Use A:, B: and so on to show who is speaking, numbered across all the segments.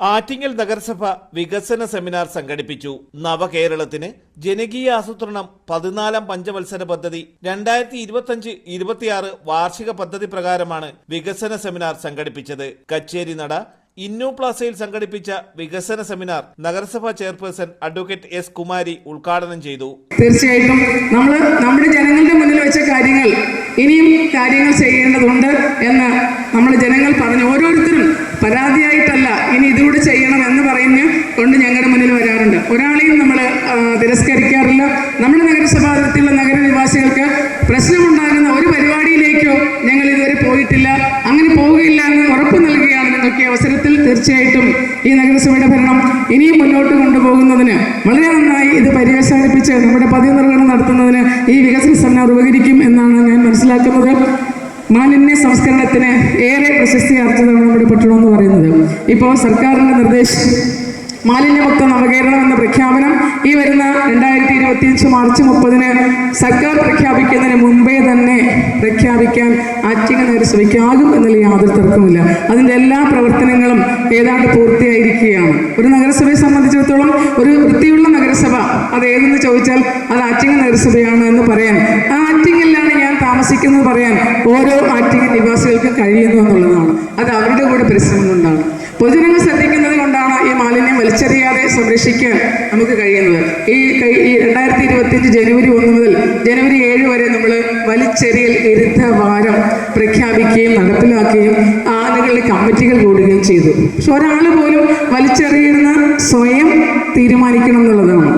A: ആറ്റിങ്ങൽ നഗരസഭ വികസന സെമിനാർ സംഘടിപ്പിച്ചു. നവകേരളത്തിന് ജനകീയ ആസൂത്രണം പതിനാലാം പഞ്ചവത്സര പദ്ധതി രണ്ടായിരത്തി ഇരുപത്തിയഞ്ച് ഇരുപത്തിയാറ് വാർഷിക പദ്ധതി പ്രകാരമാണ് വികസന സെമിനാർ സംഘടിപ്പിച്ചത്. കച്ചേരി നട ഇന്നോ പ്ലാസയിൽ സംഘടിപ്പിച്ച വികസന സെമിനാർ നഗരസഭാ ചെയർപേഴ്സൺ അഡ്വക്കേറ്റ് എസ് കുമാരി ഉദ്ഘാടനം ചെയ്തു.
B: തീർച്ചയായിട്ടും നമ്മൾ നമ്മുടെ ജനങ്ങളുടെ മുന്നിൽ വെച്ച കാര്യങ്ങൾ ഇനിയും കാര്യങ്ങൾ ചെയ്യേണ്ടതുണ്ട് എന്ന് നമ്മൾ ജനങ്ങൾ പറഞ്ഞു. ഓരോരുത്തരും പരാതിയായിട്ടല്ല. ഇനി ഇതുകൂടെ ചെയ്യണം എന്ന് പറഞ്ഞ് കൊണ്ട് ഞങ്ങളുടെ മുന്നിൽ വരാറുണ്ട്. ഒരാളെയും നമ്മൾ തിരസ്കരിക്കാറില്ല. നമ്മുടെ നഗരസഭാ നഗരനിവാസികൾക്ക് പ്രശ്നമുണ്ടാകുന്ന ഒരു പരിപാടിയിലേക്കോ ഞങ്ങൾ ഇതുവരെ പോയിട്ടില്ല. അങ്ങനെ പോവുകയില്ല എന്ന് ഉറപ്പ് നൽകുകയാണ് നിങ്ങൾക്ക് അവസരത്തിൽ തീർച്ചയായിട്ടും ഈ നഗരസഭയുടെ ഭരണം ഇനിയും മുന്നോട്ട് കൊണ്ടുപോകുന്നതിന്. വളരെ നന്നായി ഇത് പര്യവസാനിപ്പിച്ച് നമ്മുടെ പതിവ് നിർവഹണം നടത്തുന്നതിന് ഈ വികസന സെമിനാർ ഉപകരിക്കും എന്നാണ് ഞാൻ മനസ്സിലാക്കുന്നത്. മാലിന്യ സംസ്കരണത്തിന് ഏറെ പ്രശസ്തി പട്ടണം എന്ന് പറയുന്നത്. ഇപ്പോൾ സർക്കാരിന്റെ നിർദ്ദേശം മാലിന്യമുക്ത നവകേരളം എന്ന പ്രഖ്യാപനം ഈ വരുന്ന രണ്ടായിരത്തി ഇരുപത്തിയഞ്ച് മാർച്ച് മുപ്പതിന് സർക്കാർ പ്രഖ്യാപിക്കുന്നതിന് മുമ്പേ തന്നെ പ്രഖ്യാപിക്കാൻ ആറ്റിങ്ങ നഗരസഭയ്ക്കാകും എന്നുള്ള യാതൊരു തർക്കമില്ല അതിന്റെ എല്ലാ പ്രവർത്തനങ്ങളും ഏതാണ്ട് പൂർത്തിയായിരിക്കുകയാണ്. ഒരു നഗരസഭയെ സംബന്ധിച്ചിടത്തോളം ഒരു വൃത്തിയുള്ള നഗരസഭ അത് ഏതെന്ന് ചോദിച്ചാൽ അത് ആറ്റിങ്ങ നഗരസഭയാണ് എന്ന് പറയാൻ. ആ ആറ്റിങ്ങിലാണ് ഞാൻ താമസിക്കുന്നത് പറയാൻ ഓരോ ആറ്റിങ്ങ നിവാസികൾക്കും കഴിയുന്നു എന്നുള്ളതാണ്. അത് അവരുടെ കൂടെ പരിശ്രമം കൊണ്ടാണ്. പൊതുജനങ്ങൾ ശ്രദ്ധിക്കുന്നത് കൊണ്ടാണ് ഈ മാലിന്യം വലിച്ചെറിയാതെ സംരക്ഷിക്കാൻ നമുക്ക് കഴിയുന്നത്. ഈ ഈ രണ്ടായിരത്തി ഇരുപത്തിയഞ്ച് ജനുവരി ഒന്ന് മുതൽ ജനുവരി ഏഴ് വരെ നമ്മൾ വലിച്ചെറിയൽ വിരുദ്ധ വാരം പ്രഖ്യാപിക്കുകയും നടപ്പിലാക്കുകയും ആളുകളിൽ കമ്മിറ്റികൾ കൂടുകയും ചെയ്തു. പക്ഷെ ഒരാൾ പോലും വലിച്ചെറിയുന്ന സ്വയം തീരുമാനിക്കണം എന്നുള്ളതാണ്.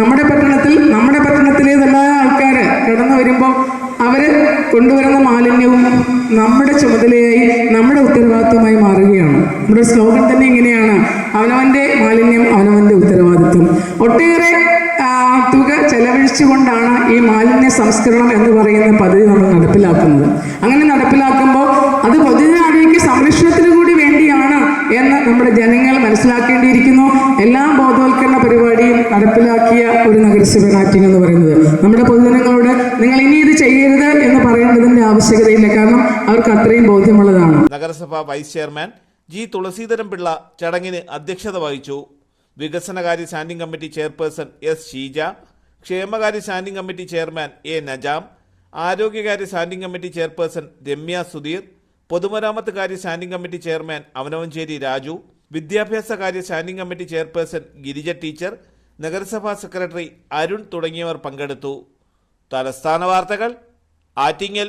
B: നമ്മുടെ പട്ടണത്തിൽ നമ്മുടെ പട്ടണത്തിലേതെല്ലാ ആൾക്കാർ കടന്നു വരുമ്പോൾ അവർ കൊണ്ടുവരുന്ന മാലിന്യവും നമ്മുടെ ചുമതലയായി നമ്മുടെ ഉത്തരവാദിത്വമായി മാറുകയാണ്. നമ്മുടെ സ്ലോഗൻ തന്നെ ഇങ്ങനെയാണ്. അവനവന്റെ മാലിന്യം അവനവന്റെ ഉത്തരവാദിത്വം. ഒട്ടേറെ തുക ചെലവഴിച്ചുകൊണ്ടാണ് ഈ മാലിന്യ സംസ്കരണം എന്ന് പറയുന്ന പദ്ധതി നമ്മൾ നടപ്പിലാക്കുന്നത്. അങ്ങനെ നടപ്പിലാക്കുമ്പോൾ അത് പൊതുജനാരോഗ്യ സംരക്ഷണത്തിന് എന്ന് നമ്മുടെ ജനങ്ങൾ മനസ്സിലാക്കേണ്ടിയിരിക്കുന്നു. എല്ലാ ബോധവൽക്കരണ പരിപാടിയും നടപ്പിലാക്കിയ ഒരു നഗരസഭ ആറ്റിംഗ് എന്ന് പറയുന്നത്. നമ്മുടെ പൊതുജനങ്ങളോട് നിങ്ങൾ ഇനി ഇത് ചെയ്യരുത് എന്ന് പറയേണ്ടതിന്റെ ആവശ്യകതയില്ല. കാരണം അവർക്ക് അത്രയും ബോധ്യമുള്ളതാണ്.
A: നഗരസഭ vice chairman G Thulaseedharan Pillai ചടങ്ങിന് അധ്യക്ഷത വഹിച്ചു. വികസനകാര്യ standing committee chairperson S Sheeja ക്ഷേമകാര്യ standing committee chairman A Najam ആരോഗ്യകാര്യ standing committee chairperson Ramya Sudheer പൊതുമരാമത്ത് കാര്യ standing committee chairman Avanavanchery Raju വിദ്യാഭ്യാസ കാര്യ standing committee chairperson Girija teacher നഗരസഭാ സെക്രട്ടറി അരുൺ തുടങ്ങിയവർ പങ്കെടുത്തു. തലസ്ഥാന വാർത്തകൾ ആറ്റിങ്ങൽ